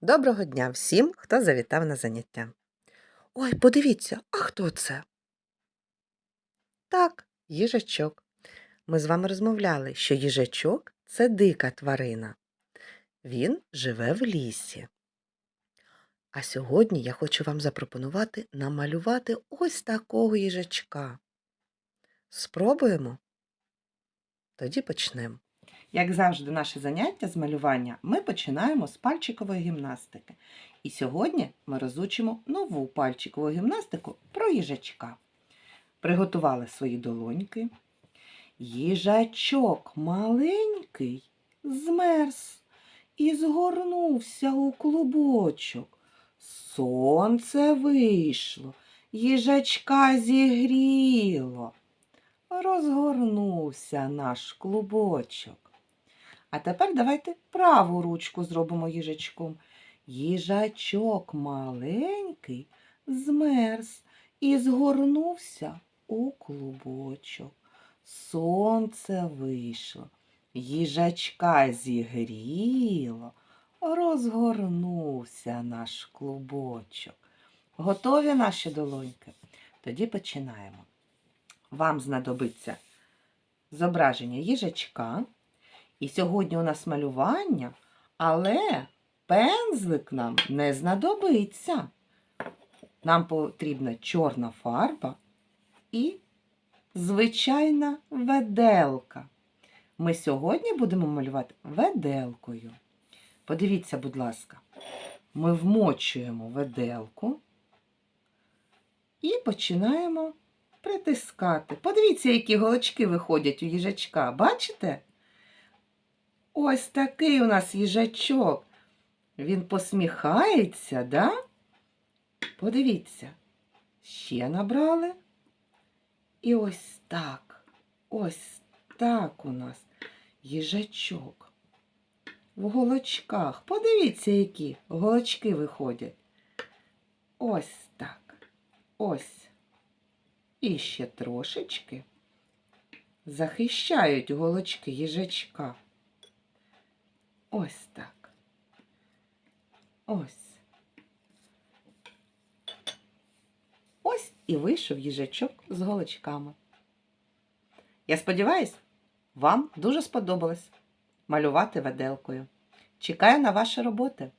Доброго дня всім, хто завітав на заняття. Ой, подивіться, а хто це? Так, їжачок. Ми з вами розмовляли, що їжачок це дика тварина. Він живе в лісі. А сьогодні я хочу вам запропонувати намалювати ось такого їжачка. Спробуємо? Тоді почнемо. Як завжди, наше заняття з малювання ми починаємо з пальчикової гімнастики. І сьогодні ми розучимо нову пальчикову гімнастику про їжачка. Приготували свої долоньки. Їжачок маленький змерз і згорнувся у клубочок. Сонце вийшло, їжачка зігріло. Розгорнувся наш клубочок. А тепер давайте праву ручку зробимо їжачком. Їжачок маленький змерз і згорнувся у клубочок. Сонце вийшло, їжачка зігріло, розгорнувся наш клубочок. Готові наші долоньки? Тоді починаємо. Вам знадобиться зображення їжачка. І сьогодні у нас малювання, але пензлик нам не знадобиться. Нам потрібна чорна фарба і звичайна веделка. Ми сьогодні будемо малювати веделкою. Подивіться, будь ласка, ми вмочуємо веделку і починаємо притискати. Подивіться, які голочки виходять у їжачка. Бачите? Ось такий у нас їжачок. Він посміхається, да? Подивіться. Ще набрали. І ось так. Ось так у нас їжачок. В голочках. Подивіться, які голочки виходять. Ось так. Ось. І ще трошечки захищають голочки їжачка. Ось так. Ось. Ось і вийшов їжачок з голочками. Я сподіваюсь, вам дуже сподобалось малювати веделкою. Чекаю на ваші роботи.